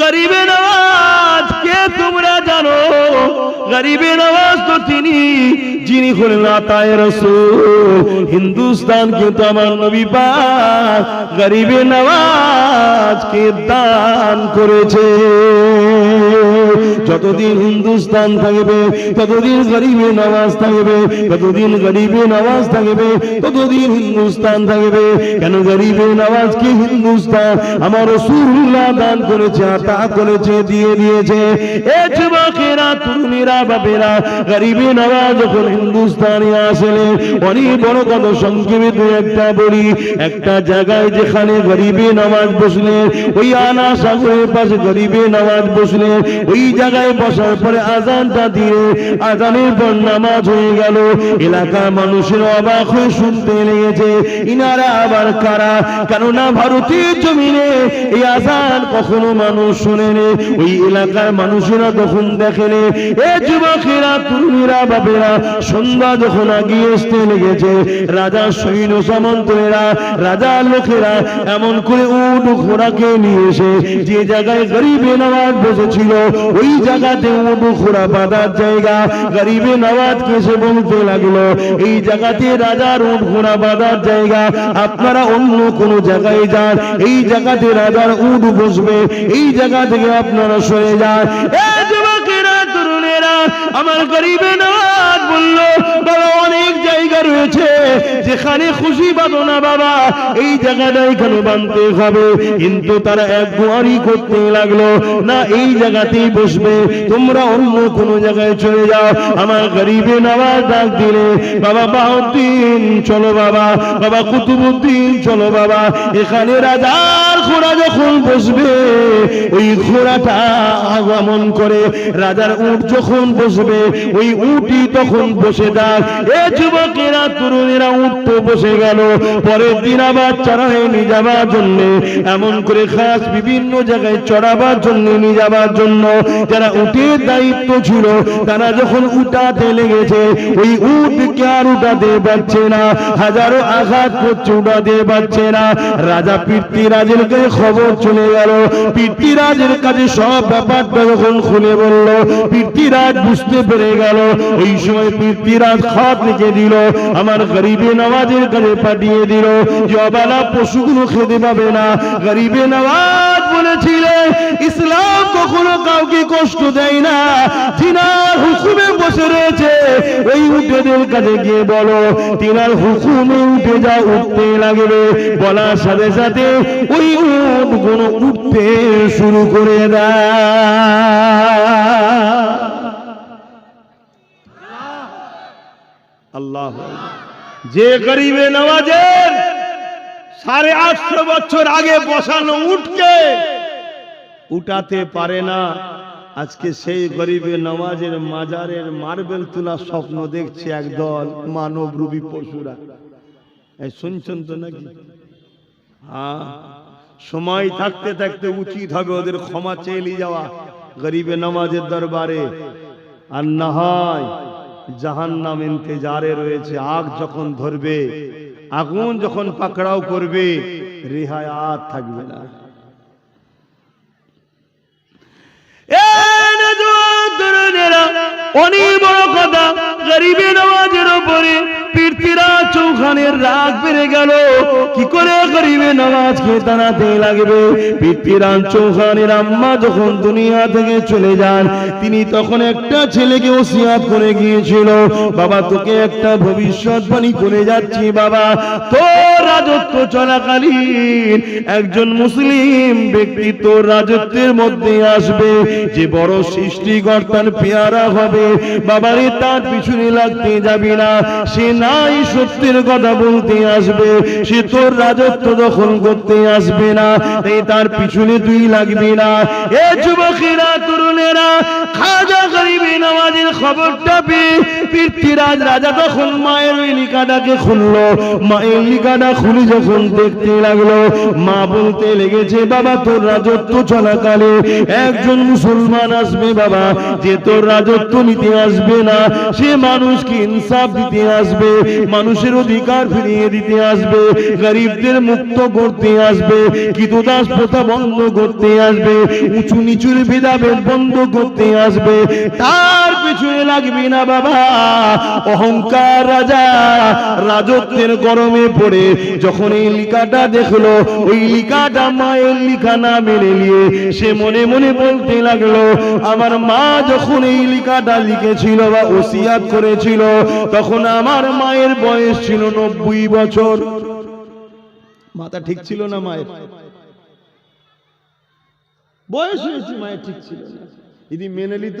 গরিবে নওয়াজ কে তোমরা জানো? গরিবে নওয়াজ তো তিনি, যিনি হলেন আতায় রসুল। হিন্দুস্তান কিন্তু আমার নবী পাক। গরিবে নওয়াজ কে দান করেছে? যতদিন হিন্দুস্তান থাকবে, ততদিন গরিবে নওয়াজ থাকবে, ততদিন গরিবে নওয়াজ থাকবে, ততদিন হিন্দুস্তান থাকবে। কেন গরিবে নওয়াজকে হিন্দুস্তান? আমার রসুল্লাহ দান করেছে, আতা করেছে, দিয়ে দিয়েছে। অনেক বড় একটা বলি। একটা জায়গায় যেখানে নামাজ বসলে, ওই আনা নামাজ বসলে, ওই জায়গায় বসার পরে আজানটা দিয়ে আজানের পর নামাজ হয়ে গেল। এলাকার মানুষের অবাক হয়ে শুনতে লেগেছে, ইনারা আবার কারা? কেননা ভারতীয় জমিনে এই আজান কখনো মানুষ শোনেনি ওই এলাকার মানুষেরা তখন দেখেনি এ যুবকেরা, তরুণীরা, বাপেরা, সন্ধ্যা যখন আগিয়ে আসতে লেগেছে, রাজা সৈন্য সামন্তরা রাজা লোকেরা এমন করে উট ঘোড়াকে নিয়ে এসে যে জায়গায় গরিবে নওয়াজ বসেছিল, ওই জায়গাতে উট খোড়া বাঁধার জায়গা। গরিবে নওয়াজকে কেসে বলতে লাগল, এই জায়গাতে রাজার উট ঘোড়া বাঁধার জায়গা। আপনারা অন্য কোনো জায়গায় যান। এই জায়গাতে রাজার উট বসবে। এই জায়গা থেকে আপনারা সরে যান। আমার গরিবে নওয়াজ বলল, বাবা, অনেক জায়গা রয়েছে। যেখানে খুশি পাবো না, বাবা। এই জায়গাটা এখানে বানতে হবে? কিন্তু তারা এক গুয়ারি করতে লাগল, না, এই জায়গাতেই বসবে। তোমরা অন্য কোনো জায়গায় চলে যাও। আমার গরিবে নওয়াজ ডাক দিলে, বাবা বাহুদ্দিন চলো বাবা। বাবা, কুতুবুদ্দিন, চলো বাবা। এখানে রাজার ঘোড়া যখন বসবে ওই ঘোড়াটা আগমন করে রাজার উট যখন বসবে, ওই উটি তখন বসে যাক এ যুবকেরা, তরুণেরা উঠ তো বসে গেল। পরের দিন আবার চড়ায় নিয়ে যাবার জন্য, এমন করে খাস বিভিন্ন জায়গায় চড়াবার জন্য নিয়ে যাবার জন্য যারা উটের দায়িত্ব ছিল, তারা যখন উঠাতে লেগেছে, ওই উটকে আর উঠাতে পারছে না। হাজারো আঘাত করছে উঠাতে পারছে না। রাজা পৃথ্বীরাজের কাছে খবর চলে গেল। পৃথ্বীরাজের কাছে সব ব্যাপারটা যখন খুলে বলল, পৃথ্বীরাজ বুঝতে পেরে গেল। ওই সময় পৃথ্বীরাজ খাত লিখে দিল, আমার গরিবে নওয়াজের কাছে পাঠিয়ে দিল। যে অবেলা পশুগুলো খেতে পাবে না, গরিবে নওয়াজ বলেছিলেন ইসলাম কখনো কাউকে কষ্ট দেয় না। জিনার হুকুমে বসে রয়েছে। ওই উঠেদের কাছে গিয়ে বলো, তিনার হুকুমে উঠে যা উঠতে লাগবে। বলার সাথে সাথে ওই উঠ উঠতে শুরু করে দেয়। আল্লাহ। যে গরিবে নওয়াজের সাড়ে আটশো বছর আগে বসানো উঠকে উঠাতে পারে না। আজকে সেই গরিবের নওয়াজের মাজারের মার্বেল তোলা স্বপ্ন দেখছে একদল মানব রূপী পশুরা। শুনছেন তো নাকি? হ্যাঁ সময় থাকতে থাকতে উচিত হবে ওদের ক্ষমা চেয়ে যাওয়া গরিবে নামাজের দরবারে। আর না হয় জাহান নাম ইন্তজারে রয়েছে, আগ যখন ধরবে আগুন যখন পাকড়াও করবে রেহাই আর থাকবে না। অনেক বড় কথা গরিবের আওয়াজের উপরে পৃথ্বীরাজ চৌখানের রাগ বেড়ে গেল। কি করে গরিবে নওয়াজকে দাঁড়াতে লাগবে? পৃথ্বীরাজ চৌখানের আম্মা যখন দুনিয়া থেকে চলে যান, তিনি তখন একটা ছেলেকে ওসিয়াত করে গিয়েছিল, বাবা, তোকে একটা ভবিষ্যৎ ভবিষ্যৎবাণী করে যাচ্ছি বাবা। তোর রাজত্ব চলাকালীন একজন মুসলিম ব্যক্তি তোর রাজত্বের মধ্যে আসবে, যে বড় সৃষ্টিকর্তার পেয়ারা হবে। বাবারে, তার পিছনে লাগতে যাবি না। সে নাই সত্যের কথা বলতে আসবে। সে তোর রাজত্ব দখল করতে আসবে না। তাই তার পিছনে তুই লাগবি না। এ যুবকেরা, তরুণেরা, খাজা গরিবী নামাজের খবরটা পেয়ে পৃথ্বীরাজ রাজা তখন মায়ের লিকাটাকে খুললো। মায়ের লিকাটা খুলে যখন দেখতে লাগল, মা বলতে লেগেছে, বাবা, তোর রাজত্ব চলাকালে একজন মুসলমান আসবে, বাবা। যে তোর রাজত্ব নিতে আসবে না, সে মানুষকে ইনসাফ দিতে আসবে, মানুষের অধিকার ফিরিয়ে দিতে আসবে, গরিবদের মুক্ত করতে আসবে কিতদাস প্রথা বন্ধ করতে আসবে, উঁচু নিচুর ভেদাভেদ বন্ধ করতে আসবে। তার পিছনে লাগবে না বাবা। অহংকার রাজা রাজত্বের গরমে পড়ে যখন এই লিখাটা দেখল, ওই লিখাটা মায়ের লিখা না মেনে নিয়ে সে মনে মনে বলতে লাগল, আমার মা যখন এই লিখাটা লিখেছিল বা ওসিয়াত করেছিল, তখন আমার মায়ের বয়স ছিল নব্বই বছর। মাথা ঠিক ছিল না মায়ের? বয়স হয়েছে, মায়ের ঠিক ছিল না। যদি মেনে নিত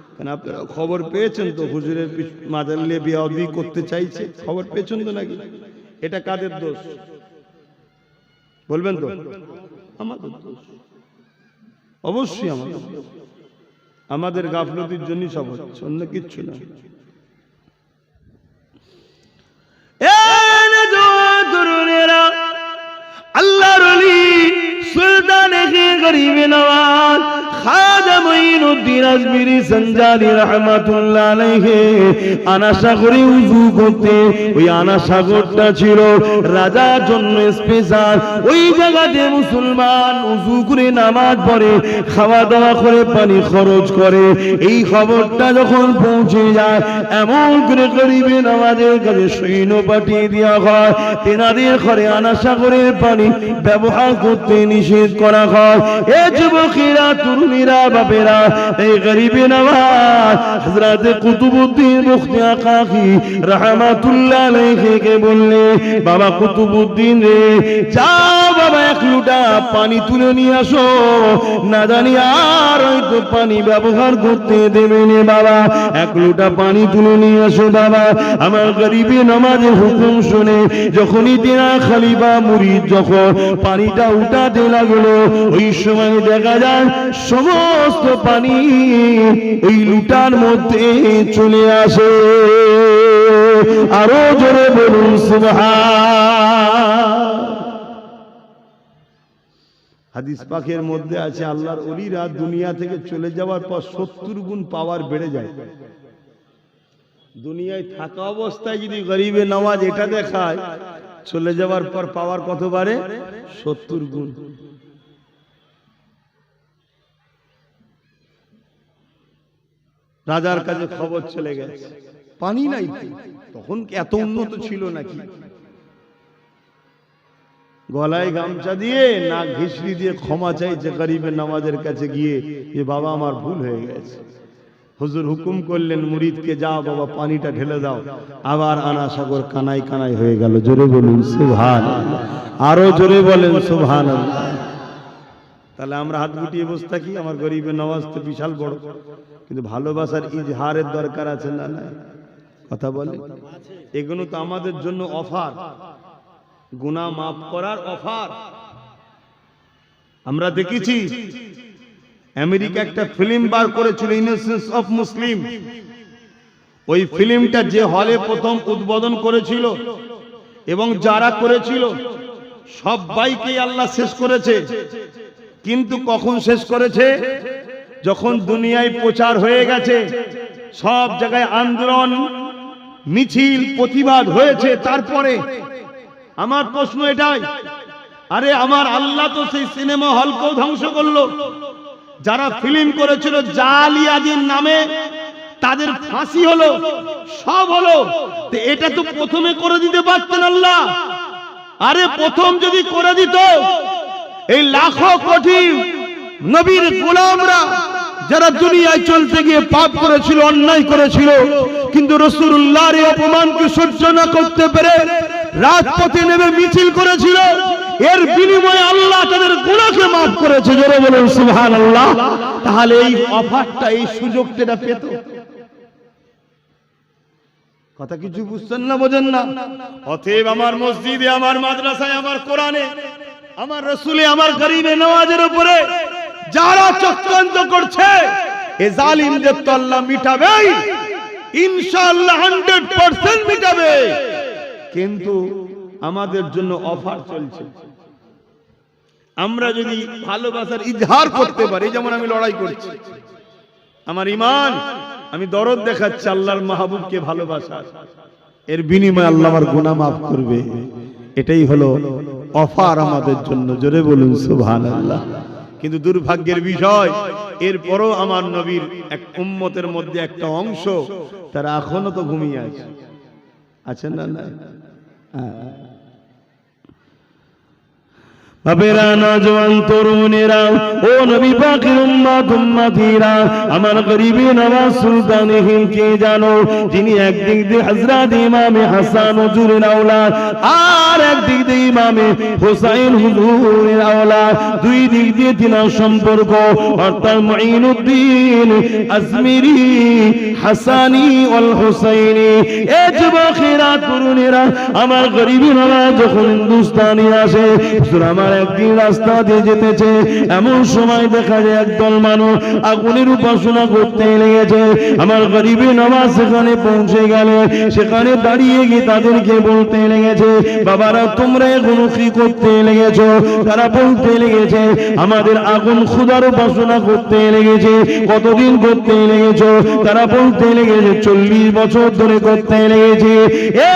আপনারা খবর পেয়েছেন তো? হুজুরের মাজার লিয়ে বিয়ে করতে চাইছে। খবর পেয়েছেন তো নাকি? এটা কাদের দোষ? বলবেন তো? আমাদের দোষ। অবশ্যই আমাদের আমাদের গাফলতির জন্য সব হচ্ছে, অন্য কিচ্ছু না। আল্লাহর গরিবে নওয়াজ খাজা মঈনুদ্দিন আজমিরি রহমাতুল্লাহ আলাইহি উযু করতে, ওই ছিল জন্য স্পেশাল ওই জায়গাতে মুসলমান উযু করে নামাজ পড়ে খাওয়া দাওয়া করে, পানি খরচ করে। এই খবরটা যখন পৌঁছে যায়, এমন করে গরিবে নামাজের কাছে সৈন্য পাঠিয়ে দেওয়া হয়, তেনাদের ঘরে আনা সাগরের পানি ব্যবহার করতে নিষেধ করা হয়। এ যুবকেরা তরুণীরা বাপেরা, এই গরিবে নামাজ, হযরত কুতুবউদ্দিন মুফতি আকাকি রাহমাতুল্লাহ আলাইহিকে বললে, বাবা কুতুবউদ্দিন রে, যাও বাবা এক লুটা পানি তুলে নিয়ে আসো। না জানি আর হয়তো পানি ব্যবহার করতে দেবে নে বাবা। এক লুটা পানি তুলে নিয়ে আসো বাবা। আমার গরিবে নামাজের হুকুম শুনে যখনই তেনা খালিবা মুরিদ যখন পানিটা উঠাতে লাগল, ওই সময় দেখা যায় সমস্ত পানি ওই লুটার মধ্যে চলে আসে। আরও জোরে বলুন হাদিস পাখের মধ্যে আছে, আল্লাহর অলিরা দুনিয়া থেকে চলে যাওয়ার পর সত্তর গুণ পাওয়ার বেড়ে যায়। দুনিয়ায় থাকা অবস্থায় যদি গরিবে নামাজ এটা দেখায়, চলে যাওয়ার পর পাওয়ার কত বাড়ে? সত্তর গুণ। রাজার কাছে খবর চলে গেছে। পানি নাই তখন এত উন্নত ছিল নাকি? গলায় গামছা দিয়ে না ঘিসড়ি দিয়ে ক্ষমা চাইছে গরিবের নামাজের কাছে গিয়ে যে, বাবা, আমার ভুল হয়ে গেছে। হুজুর হুকুম করলেন, মুরিদকে যাও, বাবা, পানিটা ঢেলে দাও। আবার আনা সাগর কানাই কানাই হয়ে গেল। জোরে বলুন সুভান আরও জোরে বলেন সুভান তাহলে আমরা হাত গুটিয়ে বসে থাকি, আমার গরিবের নামাজ তো বিশাল বড়। কিন্তু ভালোবাসার ইজহারের দরকার আছে না না কথা বলে? এগুলো তো আমাদের জন্য অফার। গুণা মাফ করার অফার। আমরা দেখেছি, আমেরিকা একটা ফিল্ম বার করেছিল ইনোসেন্স অফ মুসলিম ওই ফিল্মটা যে হলে প্রথম উদ্বোধন করেছিল এবং যারা করেছিল সবাইকে আল্লাহ শেষ করেছে। কিন্তু কখন শেষ করেছে? যখন দুনিয়ায় প্রচার হয়ে গেছে, সব জায়গায় আন্দোলন, মিছিল, প্রতিবাদ হয়েছে তারপরে। আমার প্রশ্ন এটাই, আরে আমার আল্লাহ তো সেই সিনেমা হলকেও ধ্বংস করল। যারা ফিল্ম করেছিল জালিয়াদির নামে, তাদের ফাঁসি হলো, সব হলো। এটা তো প্রথমে করে দিতে পারতেন আল্লাহ। আরে প্রথম যদি করে দিত এই লাখো কোটি নবীর গোলামরা যারা দুনিয়ায় চলতে গিয়ে পাপ করেছিল, অন্যায় করেছিল, কিন্তু রসুল্লাহর অপমানকে সহ্য না করতে পেরে রাজপথে নেমে মিছিল করেছিল। এর বিনিময়ে আল্লাহ তাদের গুণাকে মাফ করেছে, জোরে বলুন সুবহান আল্লাহ তাহলে এই অফারটা, এই সুযোগটা পেত। কথা কিছু বুঝছেন না, বোঝেন না? অতএব আমার মসজিদে, আমার মাদ্রাসায়, আমার কোরআনে আমার রসুলে আমার গরিবে নওয়াজের উপরে যারা চক্রান্ত করছে, এ জালিমদের তো আল্লাহ মিটাবেই। ইনশাআল্লাহ হান্ড্রেড পার্সেন্ট মিটাবে। কিন্তু আমাদের জন্য অফার চলছে। আমরা যদি ভালোবাসার ইজহার করতে পারি যেমন আমি লড়াই করছি। আমার ইমান আমি দরদ দেখাচ্ছি আল্লাহর মাহবুবকে ভালোবাসা এর বিনিময়ে আল্লাহ আমার গুনাহ মাফ করবে। এটাই হলো অফার আমাদের জন্য, জোরে বলুন, সুবহানাল্লাহ। কিন্তু দুর্ভাগ্যের বিষয়, এরপরও আমার নবীর এক উম্মতের মধ্যে একটা অংশ, তারা এখনও তো ঘুমিয়ে আছে। আছেন না না? হ্যাঁ। বাবেরা নজওয়ান তরুণেরা, ও নবী আমার গরিবে সুলতান হিন্দকে জানো, যিনি দিয়ে হযরত হাসান আর দিয়ে হোসাইন দুই দিক দিয়ে সম্পর্ক, অর্থাৎ আজমিরি, হাসানি, ওয়াল হুসাইনি। এ তরুণেরা, আমার গরিবে নওয়াজ যখন হিন্দুস্তানি আসে, হুজুর আমার একদিন রাস্তা দিয়ে যেতেছে। এমন সময় দেখা যায় একদল মানুষ আগুনের উপাসনা করতে লেগেছে। আমার গরিবে নামাজ সেখানে পৌঁছে গেল। সেখানে দাঁড়িয়ে গিয়ে তাদেরকে বলতে লেগেছে, বাবারা, তোমরা এখন কি করতে লেগেছো? তারা বলতে লেগেছে, আমাদের আগুন খুদার উপাসনা করতে লেগেছে, কতদিন করতে লেগেছো? তারা বলতে লেগেছে, চল্লিশ বছর ধরে করতে লেগেছে। এ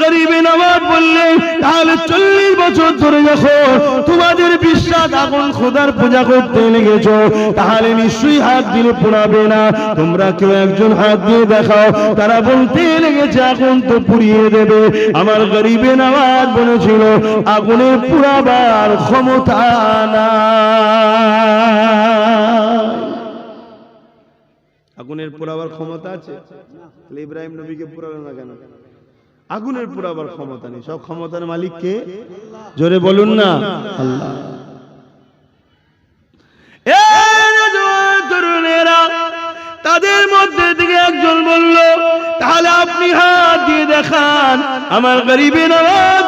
গরিবে নামাজ বললে তাহলে চল্লিশ বছর ধরে যখন তোমাদের বিশ্বাস, আগুন খোদার পূজা করতে লেগেছো। তাহলে নিশ্চয়ই হাত দিলে পোড়াবে না। তোমরা কেউ একজন হাত দিয়ে দেখাও। তারা বলতে লেগেছে, আগুন তো পুড়িয়ে দেবে। আমার গরিবে নামাজ বলেছিল আগুনের পুরাবার ক্ষমতা না আগুনের পুরাবার ক্ষমতা আছে? ইব্রাহিম নবীকে পুরালো না কেন? আগুনের পুরাবার ক্ষমতা নেই। সব ক্ষমতার মালিক কে? জোরে বলুন না। আল্লাহ। তরুণেরা তাদের মধ্যে থেকে একজন বলল তাহলে আপনি হাত দিয়ে দেখান। আমার গরিবে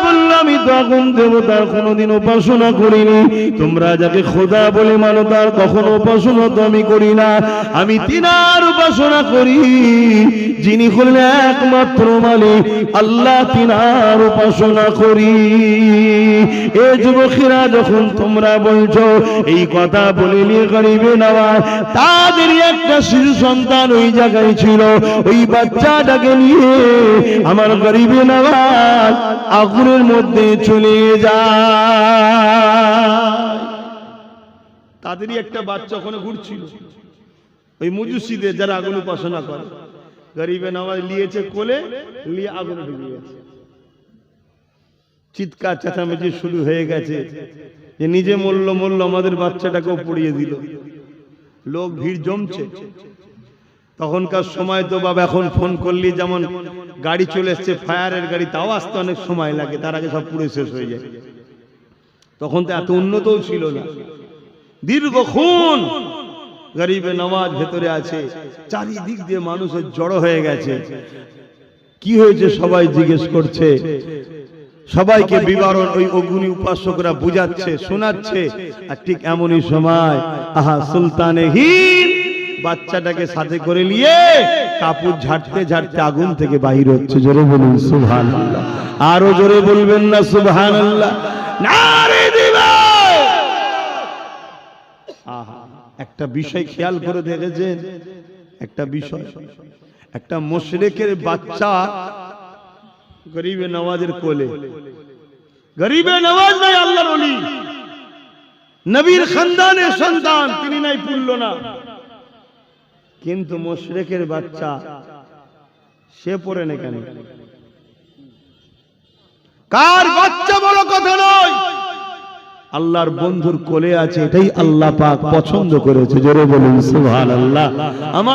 বলল, আমি তো আগুন দেবতার কোনোদিন উপাসনা করিনি। তোমরা যাকে খোদা বলে মানো, তার কখনো উপাসনা তো আমি করি না। আমি তিনার উপাসনা করি, যিনি হলেন একমাত্র মালিক। আল্লাহ তিনার উপাসনা করি। এ যুবকেরা, যখন তোমরা বলছো, এই কথা বলে নিয়ে গরিবে নেওয়া তাদের একটা শিশু সন্তান ওই জায়গায় ছিল। ওই বাচ্চাটাকে নিয়ে আমার গরিবে নওয়াজ আগুনের মধ্যে চলে যায়। তাদেরই একটা বাচ্চা ওখানে ঘুরছিল। ওই মুজুসিদের যারা আগুন উপাসনা করে। গরিবে নওয়াজ লিয়েছে কোলে, লিয়ে আগুনে ঢুকে চিৎকার চেঁচামেচি শুরু হয়ে গেছে। যে নিজে মরল মরল, আমাদের বাচ্চাটাকেও পড়িয়ে দিল। লোক ভিড় জমছে। তখনকার সময় তো বাবা এখন ফোন করলি, যেমন গাড়ি চলে এসছে, ফায়ারের গাড়ি, তাও আসতে অনেক সময় লাগে, তার আগে সব পুরো শেষ হয়ে যায়। তখন তো এত উন্নতও ছিল না। দীর্ঘক্ষণ গরিবে নওয়াজ ভেতরে আছে, চারিদিক দিয়ে মানুষের জড়ো হয়ে গেছে। কি হয়েছে সবাই জিজ্ঞেস করছে। সবাইকে বিবরণ ওই অগ্নি উপাসকরা বুঝাচ্ছে, শোনাচ্ছে, আর ঠিক এমনই সময়, আহা, সুলতানে হিন্দ বাচ্চাটাকে সাথে করে নিয়ে কাপড় ঝাড়তে ঝাড়তে আগুন থেকে বাহির হচ্ছে। জোরে বলুন সুবহান আরও জোরে বলবেন না আল্লাহ আহা একটা বিষয় খেয়াল করে দেখেছেন? একটা বিষয়। একটা মুশরিকের বাচ্চা গরিবে নওয়াজের কোলে। গরিবে নওয়াজ নাই আল্লাহর ওলি। নবীর খানদানের সন্তান তিনি নাই পুরল না। কিন্তু মোশরেকের বাচ্চা সে পড়ে না কেন? কার বাচ্চা বড় কথা নয়? আল্লাহর বন্ধুর কোলে আছে, এটাই আল্লাহ পাক পছন্দ করেছে। জোরে বলুন, সুবহানাল্লাহ। আমার